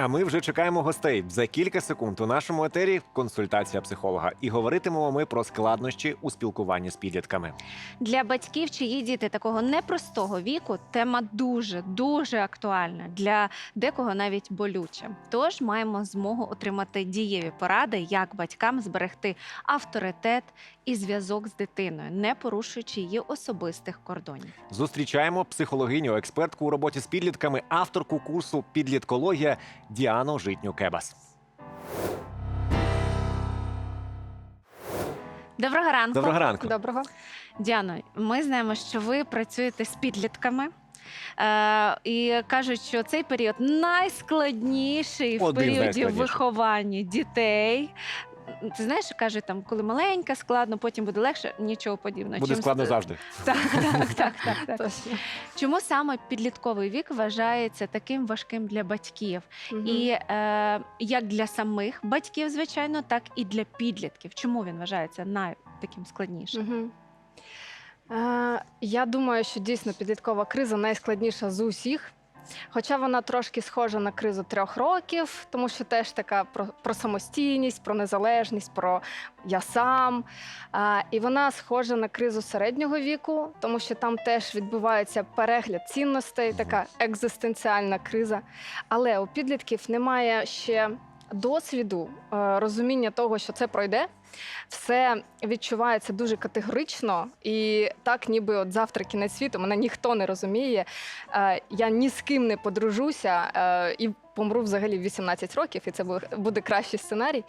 А ми вже чекаємо гостей. За кілька секунд у нашому етері консультація психолога. І говоритимемо ми про складнощі у спілкуванні з підлітками. Для батьків, чиї діти такого непростого віку, тема дуже дуже актуальна для декого навіть болюча. Тож маємо змогу отримати дієві поради, як батькам зберегти авторитет і зв'язок з дитиною, не порушуючи її особистих кордонів. Зустрічаємо психологиню, експертку у роботі з підлітками, авторку курсу підліткологія Діану Житню Кебас. Доброго ранку, Доброго ранку. Доброго. Діано. Ми знаємо, що ви працюєте з підлітками. Е, і кажуть, що цей період найскладніший в Один з періоді найскладніших. виховання дітей. Ти знаєш, кажуть, там, коли маленька, складно, потім буде легше, нічого подібного. Буде Чим складно ст- завжди. Так, так, так, так, так. Точно. Чому саме підлітковий вік вважається таким важким для батьків? І е, як для самих батьків, звичайно, так і для підлітків. Чому він вважається най таким складнішим? Мгм. Е, я думаю, що дійсно підліткова криза найскладніша з усіх. Хоча вона трошки схожа на кризу трьох років, тому що теж така про, про самостійність, про незалежність, про я сам. А, і вона схожа на кризу середнього віку, тому що там теж відбувається перегляд цінностей, така екзистенціальна криза. Але у підлітків немає ще досвіду, е, розуміння того, що це пройде. Все відчувається дуже категорично, і так, ніби от завтра кінець світу, мене ніхто не розуміє. Е, Я ні з ким не подружуся е, і помру взагалі в 18 років, і це буде кращий сценарій.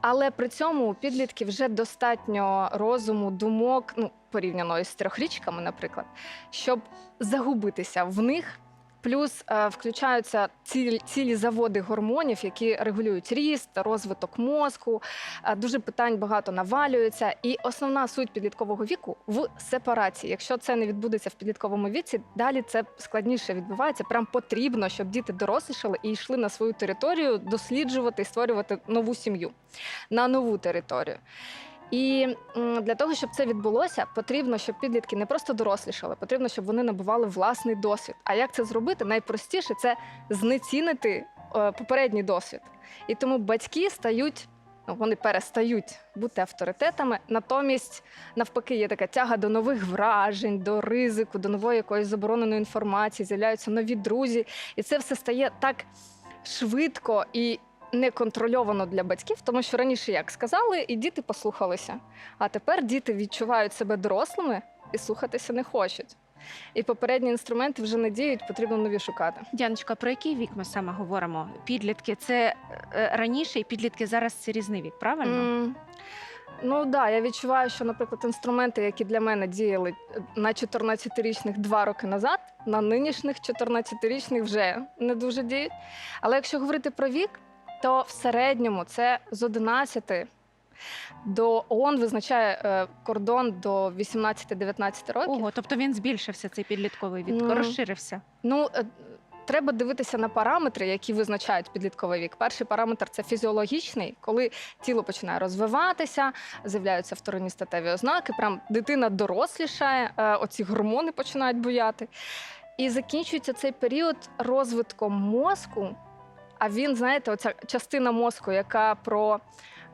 Але при цьому у підлітків вже достатньо розуму, думок, ну порівняно із трьохрічками, наприклад, щоб загубитися в них. Плюс е, включаються цілі, цілі заводи гормонів, які регулюють ріст, розвиток мозку. Е, дуже питань багато навалюється. І основна суть підліткового віку в сепарації. Якщо це не відбудеться в підлітковому віці, далі це складніше відбувається. Прям потрібно, щоб діти дорослішали і йшли на свою територію досліджувати і створювати нову сім'ю на нову територію. І для того, щоб це відбулося, потрібно, щоб підлітки не просто дорослішали, потрібно, щоб вони набували власний досвід. А як це зробити? Найпростіше це знецінити е, попередній досвід. І тому батьки стають. Ну, вони перестають бути авторитетами, натомість, навпаки, є така тяга до нових вражень, до ризику, до нової якоїсь забороненої інформації, з'являються нові друзі, і це все стає так швидко і неконтрольовано для батьків, тому що раніше як сказали, і діти послухалися. А тепер діти відчувають себе дорослими і слухатися не хочуть. І попередні інструменти вже не діють, потрібно нові шукати. Дяночка, про який вік ми саме говоримо? Підлітки це е, раніше, і підлітки зараз це різний вік, правильно? М, Ну так, да, я відчуваю, що, наприклад, інструменти, які для мене діяли е, на 14-річних два роки назад, на нинішніх 14-річних вже не дуже діють. Але якщо говорити про вік, то в середньому це з 11 до ООН визначає е, кордон до 18-19 років. Ого, тобто він збільшився цей підлітковий вік, Ну, розширився. Ну, е, треба дивитися на параметри, які визначають підлітковий вік. Перший параметр це фізіологічний, коли тіло починає розвиватися, з'являються вторинні статеві ознаки. Прям дитина дорослішає, е, оці гормони починають буяти. І закінчується цей період розвитком мозку. А він, знаєте, оця частина мозку, яка про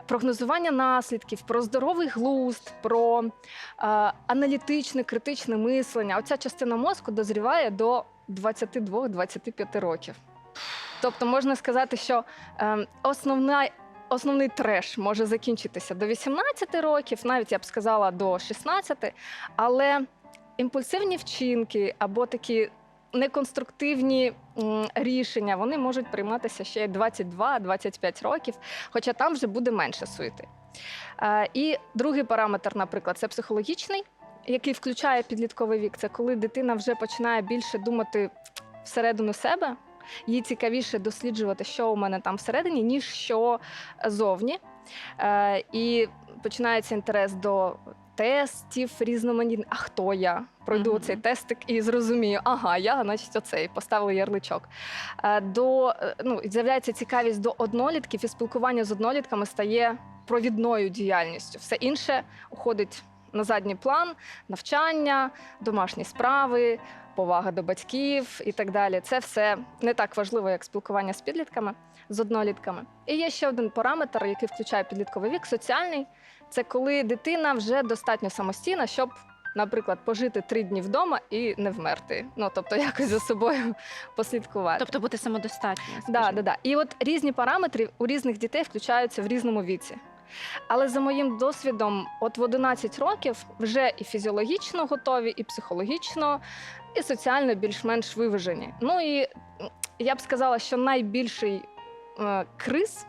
прогнозування наслідків, про здоровий глузд, про е, аналітичне, критичне мислення. Оця частина мозку дозріває до 22-25 років. Тобто можна сказати, що е, основна, основний треш може закінчитися до 18 років, навіть я б сказала до 16, але імпульсивні вчинки або такі неконструктивні рішення вони можуть прийматися ще 22-25 років, хоча там вже буде менше суєти. Е, і другий параметр, наприклад, це психологічний, який включає підлітковий вік. Це коли дитина вже починає більше думати всередину себе. Їй цікавіше досліджувати, що у мене там всередині, ніж що зовні. Е, і починається інтерес до тестів різноманітних. А хто я? Пройду Мгм. цей тестик і зрозумію, ага, я, значить, оцей, поставили ярличок. Е, До, е, ну, з'являється цікавість до однолітків, і спілкування з однолітками стає провідною діяльністю. Все інше уходить на задній план, навчання, домашні справи, повага до батьків і так далі. Це все не так важливо, як спілкування з підлітками, з однолітками. І є ще один параметр, який включає підлітковий вік, соціальний. Це коли дитина вже достатньо самостійна, щоб, наприклад, пожити три дні вдома і не вмерти. Ну тобто якось за собою послідкувати. Тобто бути самодостатньою. Да, да, да. І от різні параметри у різних дітей включаються в різному віці. Але за моїм досвідом, от в 11 років вже і фізіологічно готові, і психологічно, і соціально більш-менш виважені. Ну і я б сказала, що найбільший е, криз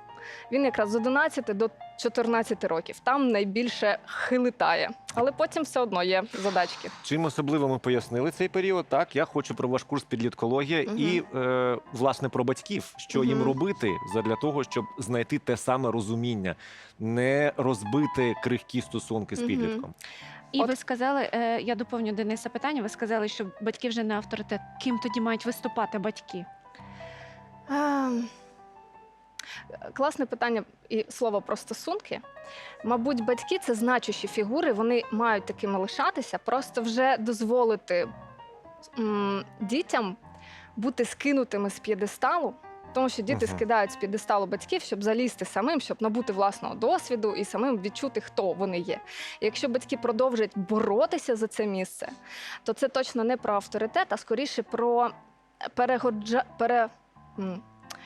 він якраз з 11 до 14 років. Там найбільше хилитає. Але потім все одно є задачки. Чим особливо ми пояснили цей період? Так, я хочу про ваш курс підліткологія Мгм. і е, власне про батьків, що їм робити для того, щоб знайти те саме розуміння, не розбити крихкі стосунки з підлітком. І От- ви сказали, е, я доповню Дениса питання. Ви сказали, що батьки вже не авторитет. Ким тоді мають виступати батьки? Ем, Класне питання і слово про стосунки. Мабуть, батьки це значущі фігури, вони мають такими лишатися, просто вже дозволити м, дітям бути скинутими з п'єдесталу, тому що діти Мгм. скидають з п'єдесталу батьків, щоб залізти самим, щоб набути власного досвіду і самим відчути, хто вони є. І якщо батьки продовжать боротися за це місце, то це точно не про авторитет, а скоріше про перегоджа... пере... м,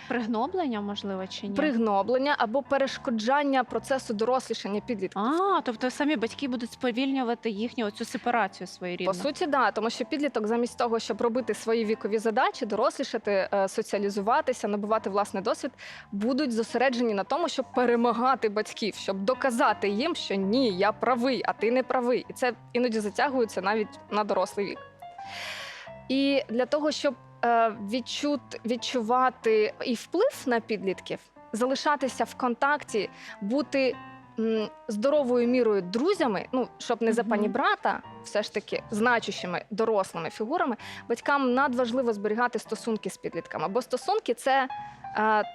Пригноблення, можливо, чи ні? пригноблення або перешкоджання процесу дорослішання підлітків. А, тобто самі батьки будуть сповільнювати їхню оцю сепарацію своєрідну. По суті, да, тому що підліток, замість того, щоб робити свої вікові задачі, дорослішати, е, соціалізуватися, набувати власний досвід, будуть зосереджені на тому, щоб перемагати батьків, щоб доказати їм, що ні, я правий, а ти не правий. І це іноді затягується навіть на дорослий вік. І для того, щоб відчут, відчувати і вплив на підлітків, залишатися в контакті, бути м, здоровою мірою друзями, ну щоб не за пані брата, все ж таки значущими дорослими фігурами, батькам надважливо зберігати стосунки з підлітками. Бо стосунки це е,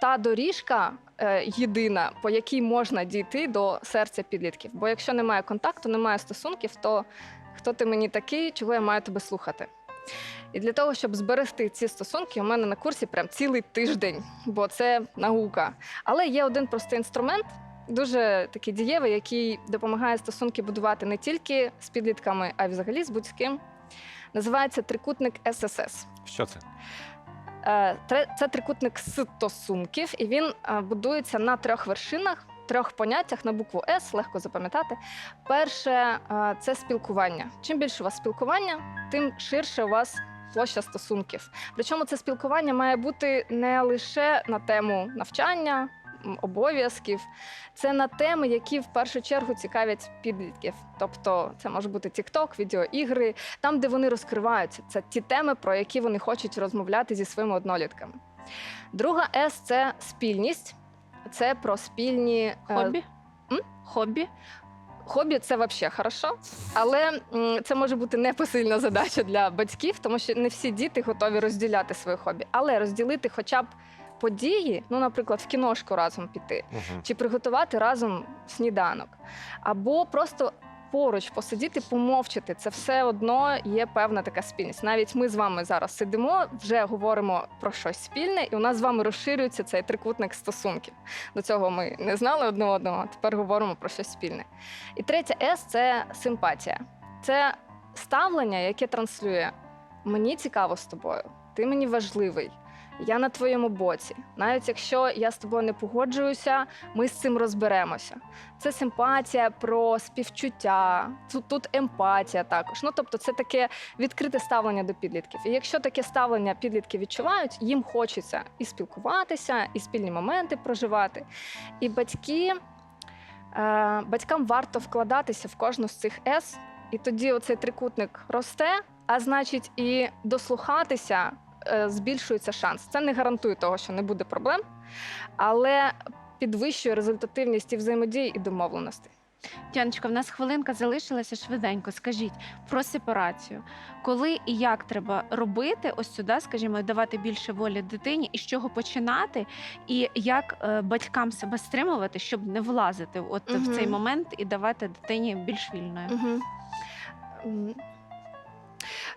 та доріжка е, єдина, по якій можна дійти до серця підлітків. Бо якщо немає контакту, немає стосунків, то хто ти мені такий, чого я маю тебе слухати? І для того, щоб зберегти ці стосунки, у мене на курсі прям цілий тиждень, бо це наука. Але є один простий інструмент, дуже такий дієвий, який допомагає стосунки будувати не тільки з підлітками, а й взагалі з будь-ким. Називається трикутник ССС. Що це? Е, Це трикутник стосунків, і він е, будується на трьох вершинах, трьох поняттях на букву С, легко запам'ятати. Перше е, це спілкування. Чим більше у вас спілкування, тим ширше у вас площа стосунків. Причому це спілкування має бути не лише на тему навчання. Обов'язків це на теми, які в першу чергу цікавлять підлітків. Тобто, це може бути TikTok, відеоігри, там, де вони розкриваються. Це ті теми, про які вони хочуть розмовляти зі своїми однолітками. Друга С це спільність. Це про спільні е, Хобі? м? Хобі? Хобі це взагалі хорошо, але м, це може бути непосильна задача для батьків, тому що не всі діти готові розділяти своє хобі. Але розділити хоча б події, ну, наприклад, в кіношку разом піти, Угу. чи приготувати разом сніданок, або просто поруч посидіти, помовчати. Це все одно є певна така спільність. Навіть ми з вами зараз сидимо, вже говоримо про щось спільне, і у нас з вами розширюється цей трикутник стосунків. До цього ми не знали одне одного, а тепер говоримо про щось спільне. І третє С це симпатія. Це ставлення, яке транслює мені цікаво з тобою, ти мені важливий. Я на твоєму боці. Навіть якщо я з тобою не погоджуюся, ми з цим розберемося. Це симпатія про співчуття, тут, тут емпатія також. Ну тобто, це таке відкрите ставлення до підлітків. І якщо таке ставлення підлітки відчувають, їм хочеться і спілкуватися, і спільні моменти проживати. І батьки, е, батькам варто вкладатися в кожну з цих С, і тоді оцей трикутник росте, а значить, і дослухатися збільшується шанс. Це не гарантує того, що не буде проблем, але підвищує результативність і взаємодії і домовленостей. Тяночка, в нас хвилинка залишилася швиденько. Скажіть про сепарацію. Коли і як треба робити ось сюди, скажімо, давати більше волі дитині, і з чого починати, і як е, батькам себе стримувати, щоб не влазити от в цей момент і давати дитині більш вільною. Угу.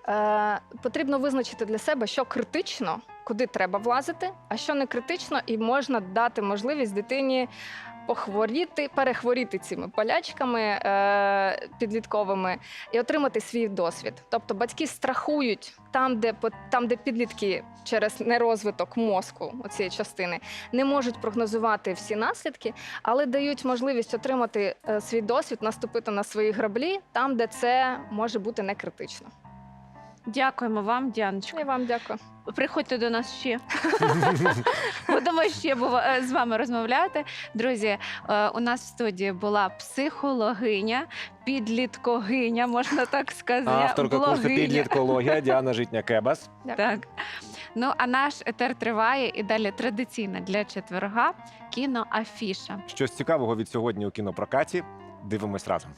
Е, потрібно визначити для себе, що критично, куди треба влазити, а що не критично, і можна дати можливість дитині похворіти, перехворіти цими болячками е, підлітковими і отримати свій досвід. Тобто батьки страхують там, де там, де підлітки через нерозвиток мозку цієї частини не можуть прогнозувати всі наслідки, але дають можливість отримати е, свій досвід, наступити на свої граблі там, де це може бути не критично. Дякуємо вам, Діаночко. Я вам дякую. Приходьте до нас ще. Будемо ще бува- е, з вами розмовляти. Друзі, е, у нас в студії була психологиня, підліткогиня, можна так сказати. Авторка курсу підліткологія Діана Житня Кебас. Так. Ну, а наш етер триває і далі традиційно для четверга кіноафіша. Щось цікавого від сьогодні у кінопрокаті. Дивимось разом.